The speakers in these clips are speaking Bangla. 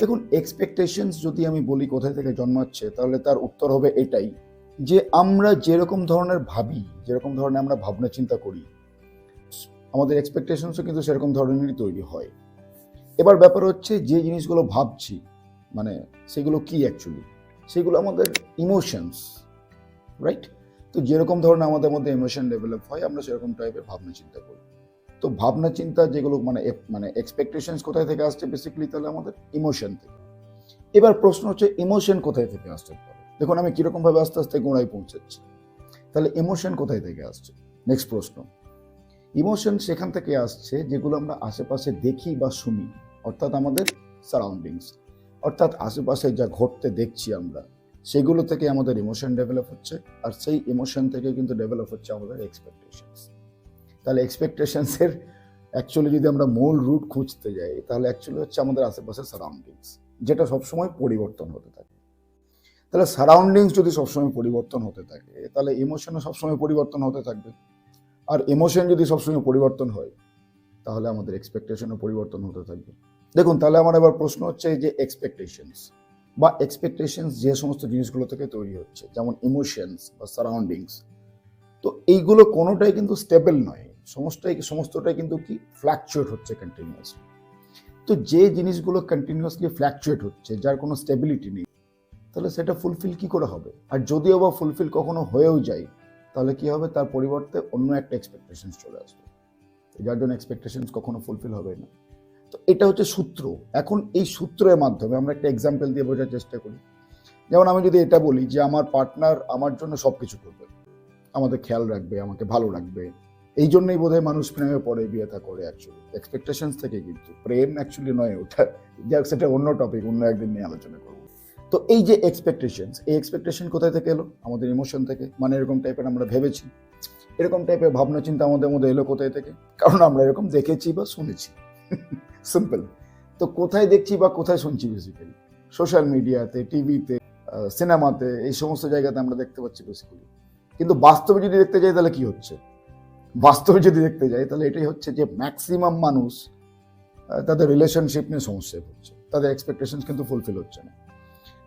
দেখুন এক্সপেকটেশনস যদি আমি বলি কোথায় থেকে জন্মাচ্ছে, তাহলে তার উত্তর হবে এটাই, যে আমরা যেরকম ধরনের ভাবি, যেরকম ধরনের আমরা ভাবনা চিন্তা করি, আমাদের এক্সপেকটেশনসও কিন্তু সেরকম ধরনেরই তৈরি হয়। এবার ব্যাপার হচ্ছে যে জিনিসগুলো ভাবছি মানে সেগুলো কি অ্যাকচুয়ালি সেগুলো আমাদের ইমোশনস রাইট তো যেরকম ধরনের আমাদের মধ্যে ইমোশন ডেভেলপ হয়, আমরা সেরকম টাইপের ভাবনা চিন্তা করি। তো ভাবনা চিন্তা যেগুলো মানে মানে এক্সপেকটেশনস কোথায় থেকে আসছে বেসিক্যালি তাহলে আমাদের ইমোশন থেকে। এবার প্রশ্ন হচ্ছে ইমোশন কোথায় থেকে পারে দেখুন, আমি কীরকম ভাবে আস্তে আস্তে গোড়ায় পৌঁছাচ্ছি। তাহলে ইমোশন কোথায় থেকে আসছে? নেক্সট প্রশ্ন। ইমোশন সেখান থেকে আসছে যেগুলো আমরা আশেপাশে দেখি বা শুনি, অর্থাৎ আমাদের সারাউন্ডিংস অর্থাৎ আশেপাশে যা ঘটতে দেখছি আমরা, সেগুলো থেকে আমাদের ইমোশন ডেভেলপ হচ্ছে, আর সেই ইমোশন থেকে কিন্তু ডেভেলপ হচ্ছে আমাদের এক্সপেকটেশনস তাহলে এক্সপেকটেশনসের অ্যাকচুয়ালি যদি আমরা মূল রুট খুঁজতে যাই, তাহলে অ্যাকচুয়ালি হচ্ছে আমাদের আশেপাশের সারাউন্ডিংস যেটা সবসময় পরিবর্তন হতে থাকে। তাহলে সারাউন্ডিংস যদি সবসময় পরিবর্তন হতে থাকে, তাহলে ইমোশনও সবসময় পরিবর্তন হতে থাকবে। আর ইমোশন যদি সবসময় পরিবর্তন হয়, তাহলে আমাদের এক্সপেকটেশনও পরিবর্তন হতে থাকবে। দেখুন, তাহলে আমার এবার প্রশ্ন হচ্ছে যে এক্সপেকটেশনস বা এক্সপেকটেশনস যে সমস্ত জিনিসগুলো থেকে তৈরি হচ্ছে, যেমন ইমোশনস বা সারাউন্ডিংস তো এইগুলো কোনোটাই কিন্তু স্টেবল নয়। সমস্তটাই সমস্তটাই কিন্তু কি ফ্ল্যাকচুয়েট হচ্ছে কন্টিনিউয়াসলি তো যে জিনিসগুলো কন্টিনিউয়াসলি ফ্ল্যাকচুয়েট হচ্ছে, যার কোনো স্টেবিলিটি নেই, তাহলে সেটা ফুলফিল কি করে হবে? আর যদিও বা ফুলফিল কখনো হয়েও যায়, তাহলে কি হবে? তার পরিবর্তে অন্য একটা এক্সপেকটেশনস চলে আসবে। যার জন্য এক্সপেকটেশনস কখনো ফুলফিল হবে না। তো এটা হচ্ছে সূত্র। এখন এই সূত্রের মাধ্যমে আমরা একটা এক্সাম্পল দিয়ে বোঝার চেষ্টা করি। যেমন আমি যদি এটা বলি যে, আমার পার্টনার আমার জন্য সব কিছু করবে। আমাদের খেয়াল রাখবে, আমাকে ভালো রাখবে। এই জন্যই বোধহয় মানুষ প্রেমে পড়ে বিয়ে থা করে অ্যাকচুয়ালি এক্সপেকটেশনস থেকে কিন্তু। প্রেম অ্যাকচুয়ালি নয় ওটা। যাক, সেটা অন্য টপিক অন্য একদিন নিয়ে আলোচনা করব। তো এই যে এক্সপেকটেশনস এই এক্সপেকটেশন কোথায় থেকে এলো? আমাদের ইমোশন থেকে। মানে এরকম টাইপের আমরা ভেবেছি। এরকম টাইপের ভাবনা চিন্তা আমাদের মধ্যে এলো কোথায় থেকে? কারণ আমরা এরকম দেখেছি বা শুনেছি। সিম্পল তো কোথায় দেখছি বা কোথায় শুনছি বেসিক্যালি সোশ্যাল মিডিয়াতে টিভিতে সিনেমাতে এই সমস্ত জায়গাতে আমরা দেখতে পাচ্ছি বেসিক্যালি কিন্তু বাস্তবে যদি দেখতে যাই তাহলে কি হচ্ছে? বাস্তবে যদি দেখতে যাই, তাহলে এটাই হচ্ছে যে ম্যাক্সিমাম মানুষ তাদের রিলেশনশিপ নিয়ে সমস্যায় পড়ছে। তাদের এক্সপেকটেশন কিন্তু ফুলফিল হচ্ছে না।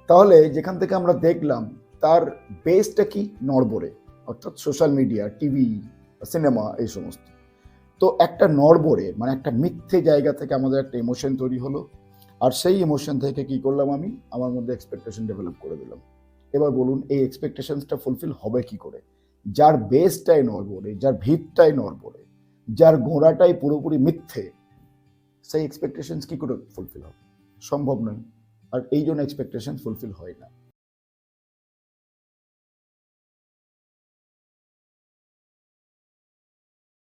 তাহলে যেখান থেকে আমরা দেখলাম, তার বেসটা কি? নড়বড়ে। অর্থাৎ সোশ্যাল মিডিয়া টিভি সিনেমা এই সমস্ত। তো একটা নড়বড়ে মানে একটা মিথ্যে জায়গা থেকে আমাদের একটা ইমোশন তৈরি হলো। আর সেই ইমোশন থেকে কি করলাম আমি? আমার মধ্যে এক্সপেকটেশন ডেভেলপ করে দিলাম। এবার বলুন, এই এক্সপেকটেশনসটা ফুলফিল হবে কি করে? যার বেসটাই নড়বড়ে, যার ভিতটাই নড়বড়ে, যার গোড়াটাই পুরোপুরি মিথ্যে, সেই এক্সপেকটেশনস কি করে ফুলফিল হবে? সম্ভব নয়। আর এই জন্য এক্সপেকটেশন ফুলফিল হয় না।